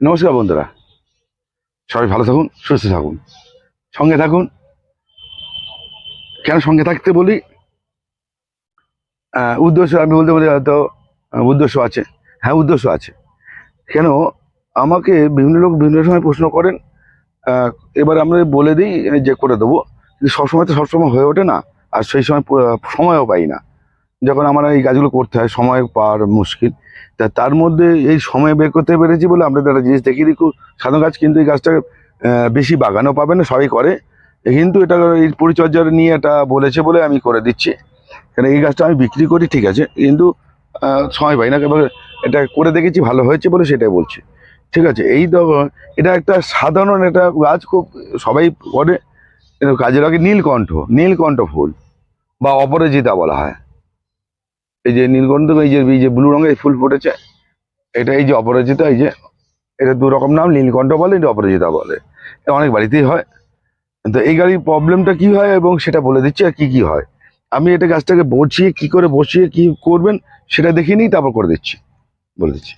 নমস্কার বন্ধুরা। সবাই ভালো থাকুন, সুস্থ থাকুন, সঙ্গে থাকুন। কেন সঙ্গে থাকতে বলি? উদ্দেশ্য আমি বলতে বলি হয়তো উদ্দেশ্য আছে। হ্যাঁ উদ্দেশ্য আছে। কেন আমাকে বিভিন্ন লোক বিভিন্ন সময় প্রশ্ন করেন এবার আমরা বলে দিই যে করে দেবো। কিন্তু সবসময় তো সবসময় হয়ে ওঠে না, আর সেই সময় সময়ও পাই না। যখন আমার এই কাজগুলো করতে হয়, সময় পাওয়ার মুশকিল। তা তার মধ্যে এই সময় বের করতে পেরেছি বলে আপনাদের একটা জিনিস দেখিয়ে দিই। সাধারণ গাছ কিন্তু এই গাছটা বেশি বাগানও পাবে না, সবাই করে। কিন্তু এটা এই পরিচর্যা নিয়ে এটা বলেছে বলে আমি করে দিচ্ছি। কেন এই গাছটা আমি বিক্রি করি, ঠিক আছে? কিন্তু সময় পাই না এবার এটা করে দেখেছি, ভালো হয়েছে বলে সেটাই বলছি। ঠিক আছে? এই এটা একটা সাধারণ একটা গাছ, খুব সবাই করে। কাজে লাগে নীলকণ্ঠ নীলকণ্ঠ ফুল, বা অপরাজিতা বলা হয়। এই যে নীলকণ্ঠ, এই যে এই যে ব্লু রঙের ফুল ফুটেছে, এটা এই যে অপরাজিতা, এই যে, এটা দু রকম নাম, নীলকণ্ঠ বলে, এটা অপরাজিতা বলে। এটা অনেক বাড়িতেই হয়। তো এই গাড়ির প্রবলেমটা কি হয় এবং সেটা বলে দিচ্ছি আর কি কি হয়। আমি এটা গাছটাকে বসিয়ে কি করে বসিয়ে কি করবেন সেটা দেখে নিই, তারপর করে দিচ্ছি। বলে দিচ্ছি।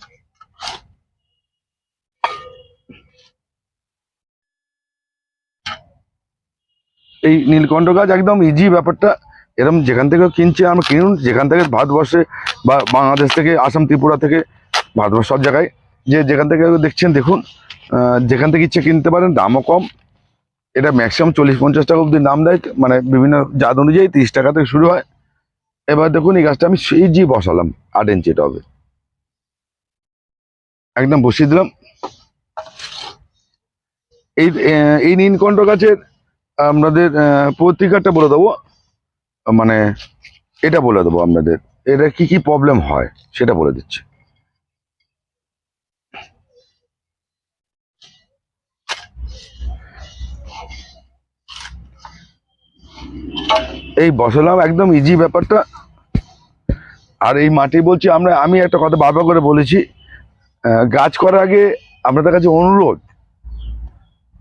এই নীলকণ্ঠ গাছ একদম ইজি ব্যাপারটা। এরকম যেখান থেকে কিনছে আমরা কিনুন, যেখান থেকে ভারতবর্ষে বা বাংলাদেশ থেকে, আসাম, ত্রিপুরা থেকে, ভারতবর্ষ সব জায়গায়। যে যেখান থেকে দেখছেন, দেখুন যেখান থেকে ইচ্ছে কিনতে পারেন, দামও কম। এটা ম্যাক্সিমাম চল্লিশ, পঞ্চাশ টাকা অবধি দাম দেয় মানে বিভিন্ন জাত অনুযায়ী তিরিশ টাকা থেকে শুরু হয়। এবার দেখুন, এই গাছটা আমি সেই জি বসালাম, আট ইঞ্চি টবে একদম বসিয়ে দিলাম। এই এই নীলকণ্ঠ গাছের আপনাদের পত্রিকাটা বলে দেবো। মানে এটা বলে দেবো আপনাদের। এটা কি কি প্রবলেম হয় সেটা বলে দিচ্ছি। এই বসালাম, একদম ইজি ব্যাপারটা। আর এই মাটি বলছি, আমরা, আমি একটা কথা বারবার করে বলেছি গাছ করার আগে আপনাদের কাছে অনুরোধ,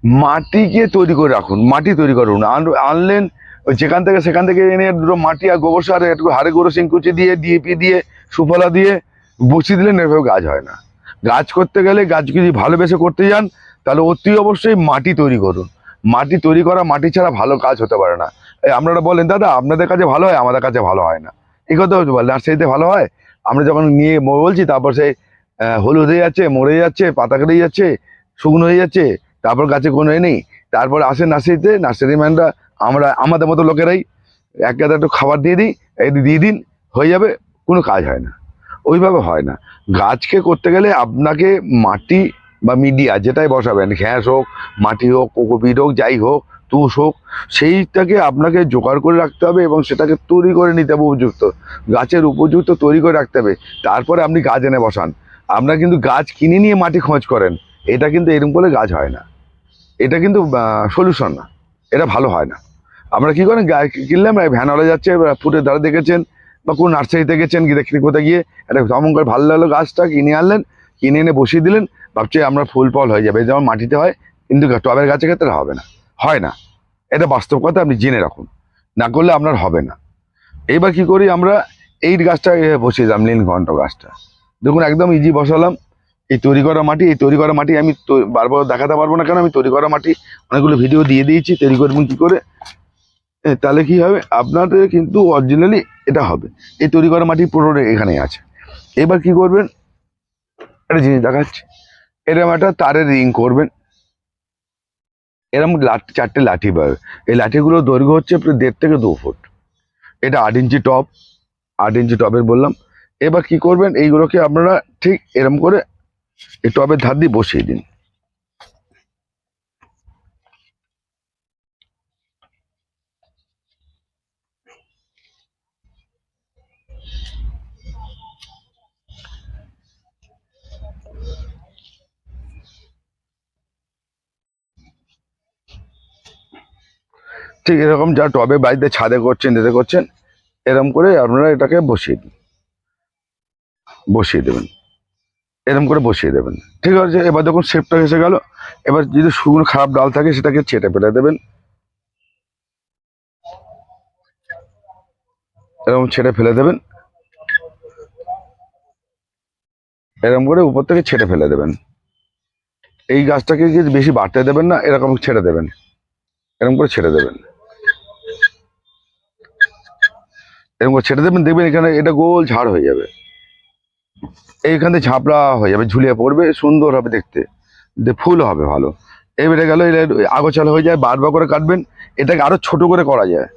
মাটিকে তৈরি করে রাখুন, মাটি তৈরি করুন আন- আনলেন ওই যেখান থেকে সেখান থেকে এনে দুটো মাটি আর গোবর সার, একটু হাড়ে গোবর সিংকুচি দিয়ে ডিএপি দিয়ে, সুফলা দিয়ে বসিয়ে দিলে এভাবে গাছ হয় না। গাছ করতে গেলে গাছ যদি ভালোবেসে করতে যান, তাহলে অতি অবশ্যই মাটি তৈরি করুন। মাটি তৈরি করা মাটি ছাড়া ভালো কাজ হতে পারে না। আপনারা বলেন, দাদা, আপনাদের কাছে ভালো হয়, আমাদের কাছে ভালো হয় না। এই কথা বল নার্সারিতে ভালো হয়? আমরা যখন নিয়ে বলছি, তারপর সেই হলুদ হয়ে যাচ্ছে, মরে যাচ্ছে, পাতা কেটে যাচ্ছে, শুকনো হয়ে যাচ্ছে, তারপর গাছে কোনো এ নেই। তারপর আসে নার্সারিতে, নার্সারি ম্যানরা আমরা, আমাদের মতো লোকেরাই এক গাদা একটু খাবার দিয়ে দিই, এই দিয়ে দিন, হয়ে যাবে, কোনো কাজ হয় না। ওইভাবে হয় না। গাছকে করতে গেলে আপনাকে মাটি বা মিডিয়া যেটাই বসাবেন, ঘ্যাস হোক, মাটি হোক, কোকোপিট হোক, যাই হোক, তুষ হোক, সেইটাকে আপনাকে জোগাড় করে রাখতে হবে এবং সেটাকে তৈরি করে নিতে হবে উপযুক্ত, গাছের উপযুক্ত তৈরি করে রাখতে হবে। তারপরে আপনি গাছ এনে বসান। আপনারা কিন্তু গাছ কিনে নিয়ে মাটি খোঁজ করেন। এটা কিন্তু এরকম করলে গাছ হয় না। এটা কিন্তু সলিউশন না। এটা ভালো হয় না। আমরা কি করেন? কিনলাম ভ্যানওয়ালা যাচ্ছে ফুটের দ্বারা দেখেছেন, বা কোনো নার্সারিতে গেছেন, গিয়ে কোথায় গিয়ে, একটা ধমন করে ভালো লাগল গাছটা, কিনে আনলেন, কিনে এনে বসিয়ে দিলেন, ভাবছে আমরা ফুল ফল হয়ে যাবে যেমন মাটিতে হয়, কিন্তু টবের গাছের ক্ষেত্রে হবে না, হয় না। এটা বাস্তব কথা, আপনি জেনে রাখুন, না করলে আপনার হবে না। এইবার কি করি আমরা, এই গাছটা বসিয়ে দিলাম নীলকণ্ঠ গাছটা। দেখুন, একদম ইজি বসালাম, এই তৈরি করা মাটি, এই তৈরি করা মাটি আমি বারবার দেখাতে পারব না কেন, আমি তৈরি করা মাটি, অনেকগুলো ভিডিও দিয়ে দিয়েছি, তৈরি করবেন কী করে? তাহলে কি হবে? আপনাদের কিন্তু অরিজিনালি এটা হবে। এই তৈরি করা মাটি পুরো এখানে আছে। এবার কি করবেন? একটা জিনিস দেখাচ্ছি। এরকম একটা তারের রিং করবেন। এরকম লাঠি চারটে লাঠি পাবে এই লাঠিগুলোর দৈর্ঘ্য হচ্ছে দেড় থেকে দু ফুট। এটা আট ইঞ্চি টপ, আট ইঞ্চি টবের বললাম। এবার কি করবেন? এইগুলোকে আপনারা ঠিক এরম করে এই টবের ধার দিয়ে বসিয়ে দিন। ঠিক এরকম যা টবে বাড়িতে ছাদে করছেন, এতে করছেন এরকম করে আপনারা এটাকে বসিয়ে দিন। বসিয়ে দেবেন। এরকম করে বসিয়ে দেবেন। ঠিক আছে, এবার দেখুন শেপটা এসে গেল। এবার যদি শুকনো খারাপ ডাল থাকে, সেটাকে ছেটে ফেলে দেবেন। এরকম ছেটে ফেলে দেবেন। এরকম করে উপর থেকে ছেটে ফেলে দেবেন। এই গাছটাকে বেশি বাড়তে দেবেন না, এরকম ছেড়ে দেবেন। এরকম করে ছেড়ে দেবেন। এরকম ছেড়ে দেবেন, দেখবেন এখানে এটা গোল ঝাড় হয়ে যাবে। এইখান থেকে ঝাপড়া হয়ে যাবে, ঝুলিয়ে পড়বে, সুন্দর হবে দেখতে। ফুল হবে ভালো। এবারে গেল এটা আগোছালো হয়ে যায়, বারবার করে কাটবেন। এটাকে আরও ছোট করে করা যায়।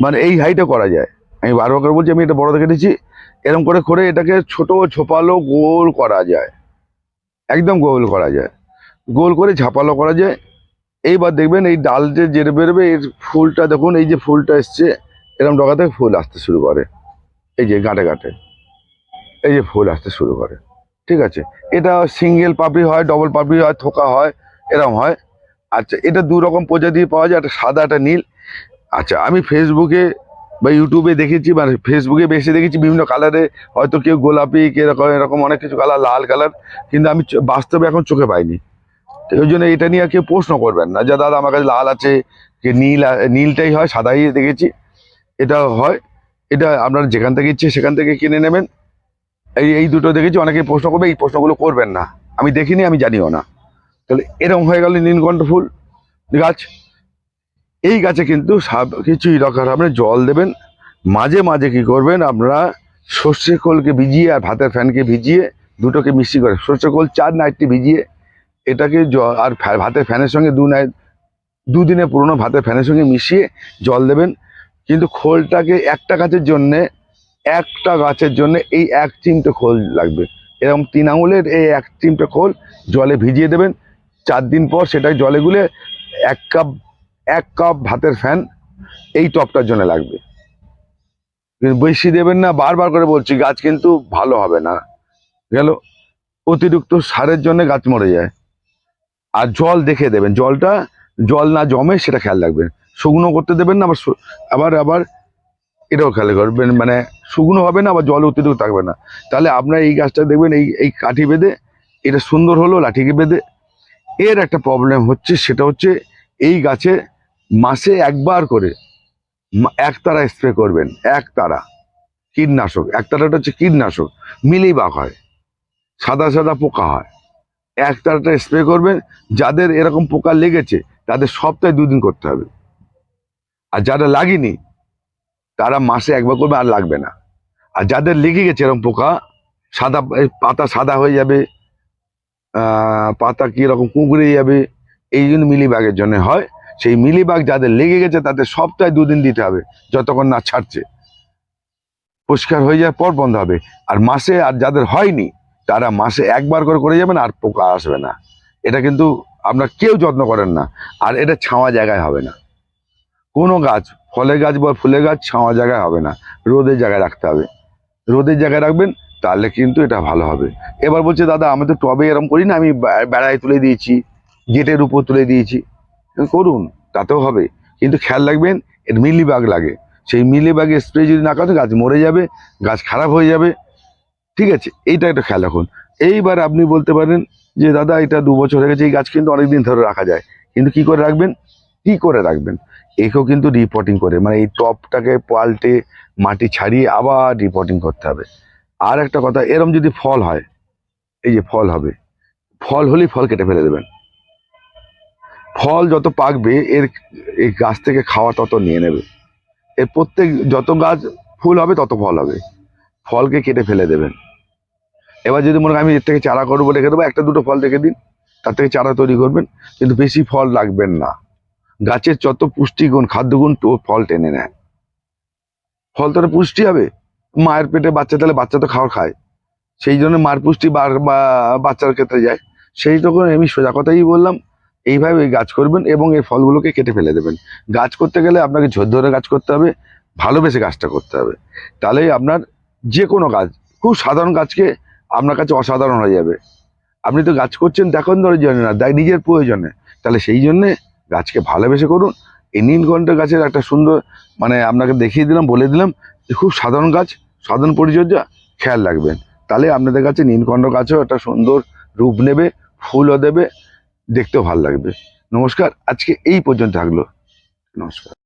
মানে এই হাইটে করা যায়। আমি বারবার করে বলছি, আমি এটা বড় কেটেছি এরকম করে করে এটাকে ছোট ছোপালো গোল করা যায়। একদম গোল করা যায়। গোল করে ঝাপালো করা যায়। এইবার দেখবেন এই ডাল যে যেটা বেরোবে, এর ফুলটা দেখুন, এই যে ফুলটা এসছে। এরকম ডগা থেকে ফুল আসতে শুরু করে। এই যে গাঁটে গাঁটে এই যে ফুল আসতে শুরু করে। ঠিক আছে? এটা সিঙ্গেল পাপড়ি হয় ডবল পাপড়ি হয়, থোকা হয় এরকম হয়। আচ্ছা এটা দু রকম প্রজাতি পাওয়া যায়, একটা সাদা, একটা নীল। আচ্ছা আমি ফেসবুকে বা ইউটিউবে দেখেছি মানে ফেসবুকে বেশি দেখেছি, বিভিন্ন কালারে হয়তো কেউ গোলাপি এরকম এরকম অনেক কিছু কালার, লাল কালার, কিন্তু আমি বাস্তবে এখন চোখে পাইনি। ওই জন্য এটা নিয়ে আর কেউ প্রশ্ন করবেন না, যে দাদা আমার কাছে লাল আছে যে নীল নীলটাই হয়, সাদাই দেখেছি। এটা হয়, এটা আপনারা যেখান থেকে ইচ্ছে সেখান থেকে কিনে নেবেন। এই এই দুটো দেখেছি অনেকে প্রশ্ন করবে, এই প্রশ্নগুলো করবেন না। আমি দেখিনি, আমি জানিও না। তাহলে এরকম হয়ে গেল নীলকণ্ঠ ফুল গাছ। এই গাছে কিন্তু সব কিছুই দরকার আপনি জল দেবেন, মাঝে মাঝে কি করবেন, আপনারা সর্ষে খোলকে ভিজিয়ে আর ভাতের ফ্যানকে ভিজিয়ে দুটোকে মিষ্টি করে, সর্ষে খোল চার নাইটটি ভিজিয়ে এটাকে আর ভাতের ফ্যানের সঙ্গে দু নাইট দুদিনে পুরনো ভাতের ফ্যানের সঙ্গে মিশিয়ে জল দেবেন। কিন্তু খোলটাকে একটা গাছের জন্যে, একটা গাছের জন্য এই এক চিমটে খোল লাগবে। এরকম তিন আঙুলের এই এক চিমটে খোল জলে ভিজিয়ে দেবেন। চার দিন পর সেটাই জলে গুলে এক কাপ এক কাপ ভাতের ফ্যান এই টপটার জন্য লাগবে। বেশি দেবেন না, বারবার করে বলছি, গাছ কিন্তু ভালো হবে না। গেল, অতিরিক্ত সারের জন্য গাছ মরে যায়। আর জল দেখে দেবেন, জলটা, জল না জমে সেটা খেয়াল রাখবেন। শুকনো করতে দেবেন না, আবার আবার আবার এটাও খেয়াল করবেন মানে শুকনো হবে না, আবার জল অতিরিক্ত থাকবে না। তাহলে আপনার এই গাছটা দেখবেন, এই এই কাঠি বেঁধে, এটা সুন্দর হলো লাঠিকে বেঁধে। এর একটা প্রবলেম হচ্ছে, সেটা হচ্ছে এই গাছে মাসে একবার করে মা- একতারা স্প্রে করবেন একতারা কীটনাশক একতারাটা হচ্ছে কীটনাশক মিলিবাগ হয়, সাদা সাদা পোকা হয়। একতারাটা স্প্রে করবেন, যাদের এরকম পোকা লেগেছে, তাদের সপ্তাহে দুদিন করতে হবে। আর যারা লাগেনি, তারা মাসে একবার করবে আর লাগবে না। আর যাদের লেগে গেছে এরকম পোকা, সাদা পাতা সাদা হয়ে যাবে পাতা কি রকম কুঁকড়ে যাবে, এই জন্য মিলিবাগের জন্য হয়। সেই মিলিবাগ যাদের লেগে গেছে, তাদের সপ্তাহে দুদিন দিতে হবে, যতক্ষণ না ছাড়ছে। পরিষ্কার হয়ে যাওয়ার পর বন্ধ হবে। আর মাসে আর যাদের হয়নি, তারা মাসে একবার করে করে যাবেন আর পোকা আসবে না। এটা কিন্তু আপনার কেউ যত্ন করেন না। আর এটা ছাওয়া জায়গায় হবে না। কোনো গাছ, ফলের গাছ বা ফুলের গাছ ছাওয়া জায়গায় হবে না। রোদের জায়গায় রাখতে হবে। রোদের জায়গায় রাখবেন, তাহলে কিন্তু এটা ভালো হবে। এবার বলছে, দাদা, আমি তো টবে এরম করি না, আমি বেড়ায় তুলে দিয়েছি, গেটের উপর তুলে দিয়েছি। করুন, তাতেও হবে। কিন্তু খেয়াল রাখবেন, এর মিলিবাগ লাগে। সেই মিলিবাগে স্প্রে যদি না করেন গাছ মরে যাবে, গাছ খারাপ হয়ে যাবে। ঠিক আছে, এইটা একটা খেয়াল রাখুন। এইবার আপনি বলতে পারেন যে, দাদা, এটা দু বছর হয়ে গেছে, এই গাছ কিন্তু অনেকদিন ধরে রাখা যায়। কিন্তু কি করে রাখবেন? কি করে রাখবেন? একেও কিন্তু রিপোর্টিং করে। মানে এই টপটাকে পাল্টে মাটি ছাড়িয়ে আবার রিপোর্টিং করতে হবে। আর একটা কথা, এরম যদি ফল হয়, এই যে ফল হবে, ফল হলেই ফল কেটে ফেলে দেবেন। ফল যত পাকবে, এর, এই গাছ থেকে খাওয়া তত নিয়ে নেবে। এর প্রত্যেক, যত গাছ ফুল হবে, তত ফল হবে। ফলকে কেটে ফেলে দেবেন। এবার যদি মনে হয় আমি এর থেকে চারা করব রেখে দেবো, একটা দুটো ফল রেখে দিন, তার থেকে চারা তৈরি করবেন, কিন্তু বেশি ফল রাখবেন না। গাছের যত পুষ্টিগুণ, খাদ্যগুণ তো ফল টেনে নেয়। ফল তো পুষ্টি হবে। মায়ের পেটে বাচ্চা তাহলে বাচ্চা তো খাওয়ার খায়। সেই জন্য মার পুষ্টি বার- বাচ্চার ক্ষেত্রে যায়। সেই তখন আমি সোজা কথাই বললাম, এইভাবে এই গাছ করবেন এবং এই ফলগুলোকে কেটে ফেলে দেবেন। গাছ করতে গেলে আপনাকে ঝোর ধরে গাছ করতে হবে, ভালোবেসে গাছটা করতে হবে। তাহলে আপনার যে কোনো গাছ, খুব সাধারণ গাছকে আপনার কাছে অসাধারণ হয়ে যাবে। আপনি তো গাছ করছেন, দেখুন ধরে জন্য না তাই নিজের প্রয়োজনে। তাহলে সেই জন্যে গাছকে ভালোবেসে করুন। এই নীলকণ্ঠ গাছের একটা সুন্দর মানে আপনাকে দেখিয়ে দিলাম, বলে দিলাম, যে খুব সাধারণ গাছ, সাধারণ পরিচর্যা, খেয়াল রাখবেন। তাহলে আপনাদের কাছে নীলকণ্ঠ গাছও একটা সুন্দর রূপ নেবে, ফুলও দেবে, দেখতেও ভালো লাগবে। নমস্কার, আজকে এই পর্যন্ত থাকল। নমস্কার।